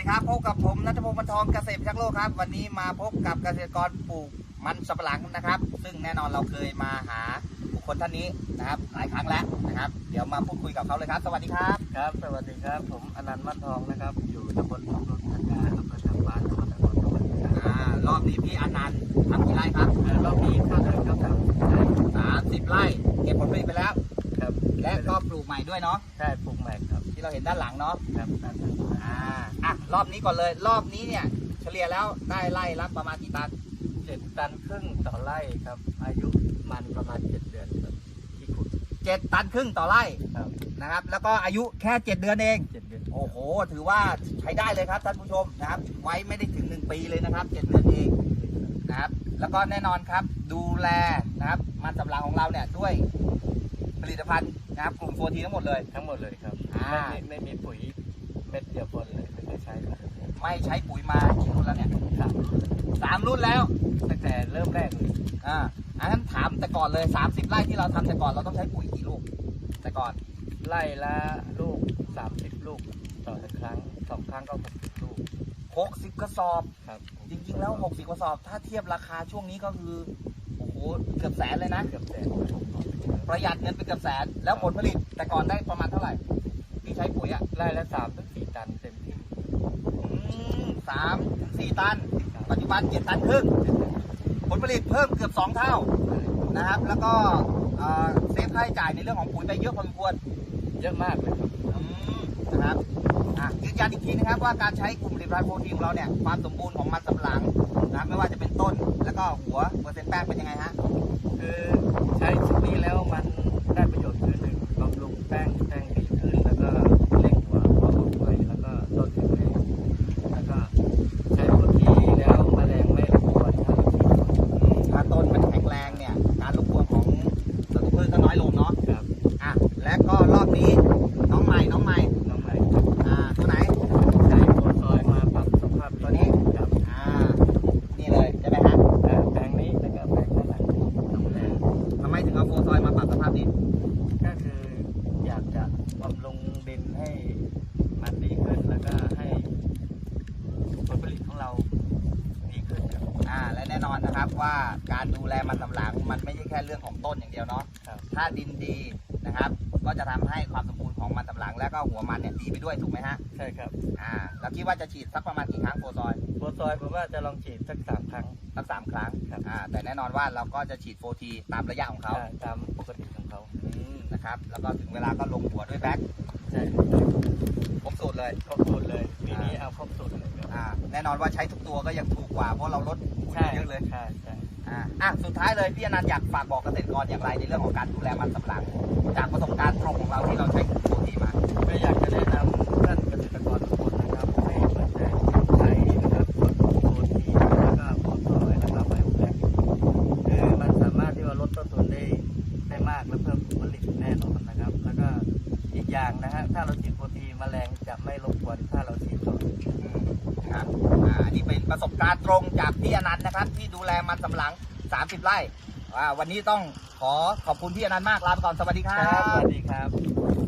ดีครับพบกับผมนัทพงศ์บรรทองเกษตรพิทักษ์โลกครับ วันนี้มาพบกับเกษตรกรปลูกมันสำปะหลังนะครับ ซึ่งแน่นอนเราเคยมาหาบุคคลท่านนี้นะครับหลายครั้งแล้วนะครับ เดี๋ยวมาพูดคุยกับเขาเลยครับ สวัสดีครับครับ สวัสดีครับ ผมอนันต์มัดทองนะครับ อยู่ตำบลสมรสธัญญาอำเภอทางบ้านจังหวัดนครปฐมครับอ่ารอบนี้พี่อนันต์ทำกี่ไร่ครับเอ่อรอบนี้ข้าวเดินครับครับใช่สามสิบไร่เก็บผลผลิตไปแล้ว ครับและก็ปลูกใหม่ด้วยเนาะใช่ปลูกใหม่ครับที่เราเห็นด้านหลังเนาะ ครับนั่นครับ อ่าอะรอบนี้ก่อนเลย รอบนี้เนี่ย เฉลี่ยแล้วได้ไร่รับประมาณกี่ตันเจ็ดตันครึ่งต่อไร่ครับ อายุมันประมาณเจ็ดเดือนครับที่ขุดเจ็ดตันครึ่งต่อไร่ครับนะครับ แล้วก็อายุแค่เจ็ดเดือนเอง เจ็ดเดือนโอ้โห ถือว่าใช้ได้เลยครับท่านผู้ชมนะครับ ไว้ไม่ได้ถึง1ปีเลยนะครับเจ็ดเดือนเองนะครับแล้วก็แน่นอนครับ ดูแลนะครับ มันสำปะหลังของเราเนี่ยด้วยผลิตภัณฑ์นะครับกลุ่มโฟทีทั้งหมดเลย ทั้งหมดเลยครับ อ่า ไม่มีไม่มีปุ๋ย เม็ดเดียวปนเลยไม่เคยใช้เลยไม่ใช้ปุ๋ยมากี่รุ่นแล้วเนี่ยครับสามรุ่นแล้วตั้งแต่เริ่มแรกเลยอ่าอันนั้นถามแต่ก่อนเลย 30 ไร่ที่เราทำแต่ก่อนเราต้องใช้ปุ๋ยกี่ลูก แต่ก่อนไล่ละลูกสามสิบลูกต่อหนึ่งครั้งสองครั้งก็หกสิบลูก60กระสอบ ครับจริงๆแล้ว 60กระสอบ ถ้าเทียบราคาช่วงนี้ก็คือโอ้โหเกือบแสนเลยนะ เกือบแสนประหยัดเงินไปเกือบแสนแล้วผลผลิตแต่ก่อนได้ประมาณเท่าไหร่ที่ใช้ปุ๋ยอะไล่ละสามถึงสี่ ตันเต็มที่อืมสามถึงสี่ตัน ปัจจุบันเจ็ดตันครึ่งผลผลิตเพิ่มเกือบสองเท่านะครับ แล้วก็เอ่อเซฟค่าใช้จ่ายในเรื่องของปุ๋ยไปเยอะพอสมควรเยอะมากเลยครับอืมนะครับอะยืนยันอีกทีนะครับว่าการใช้กลุ่มผลิตภัณฑ์โปรตีนของเราเนี่ยความสมบูรณ์ของมันสำปะหลังนะครับไม่ว่าจะเป็นต้นแล้วก็หัวเปอร์เซ็นต์แป้งเป็นยังไงฮะคือใช้ชุดนี้แล้วมันได้ประโยชน์คือหนึ่งบำรุงแป้งแป้งดีขึ้น แล้วก็เร่งหัวหัวออกด้วยแล้วก็ต้นแข็งแรงแล้วก็ใช้พุทธีแล้วแมลงไม่รบกวนถ้าเราฉีด อืมถ้าต้นมันแข็งแรงเนี่ยการรบกวนของศัตรูพืชก็น้อยลงเนาะ ครับ อะและก็รอบนี้น้องใหม่น้องใหม่ น้องใหม่ อ่าตัวไหน ใช้โคซอยมาปรับสภาพ ตัวนี้ ครับ อ่านี่เลยใช่ไหมฮะ เอ่อแปลงนี้แล้วก็แปลงข้างหลังน้องแรง ทำไมถึงเอาโฟร์ซอยมาปรับสภาพดิน ก็คืออยากจะบำรุงดินให้มันดีขึ้นแล้วก็ให้ผลผลิตของเราดีขึ้นครับ อ่า และแน่นอนนะครับว่าการดูแลมันสำปะหลังมันไม่ใช่แค่เรื่องของต้นอย่างเดียวเนาะครับถ้าดินดีนะครับก็จะทำให้ความสมบูรณ์ของมันสำปะหลังและก็หัวมันเนี่ยดีไปด้วยถูกไหมฮะใช่ครับอ่าแล้วคิดว่าจะฉีดสักประมาณกี่ครั้งโฟร์ซอยโบซอยผมว่าจะลองฉีดสักสามครั้ง สักสามครั้งครับ อ่าแต่แน่นอนว่าเราก็จะฉีดโฟทีตามระยะของเขาอ่าตามปกติของเขาอืมนะครับแล้วก็ถึงเวลาก็ลงหัวด้วยแบ็คใช่ครบสูตรเลย ครบสูตรเลย น่นอนว่าใช้ทุกตัวก็ยังถูกกว่าเพราะเราลดปุ๋ยใช่เยอะเลยใช่ใช่อ่าอะสุดท้ายเลยพี่อนันต์อยากฝากบอกเกษตรกรอย่างไรในเรื่องของการดูแลมันสำปะหลังจากประสบการณ์ตรงของเราที่เราใช้โปรตีมาก็อยากจะแนะ ตีนแมลงจะไม่รบกวนถ้าเราฉีดก่อนครับอ่าอันนี้เป็นประสบการณ์ตรงจากพี่อนันต์นะครับ ที่ดูแลมันสำปะหลัง 30 ไร่อ่าวันนี้ต้องขอขอบคุณพี่อนันต์มากลาไปก่อนสวัสดีครัรับสบ วัสดีครับ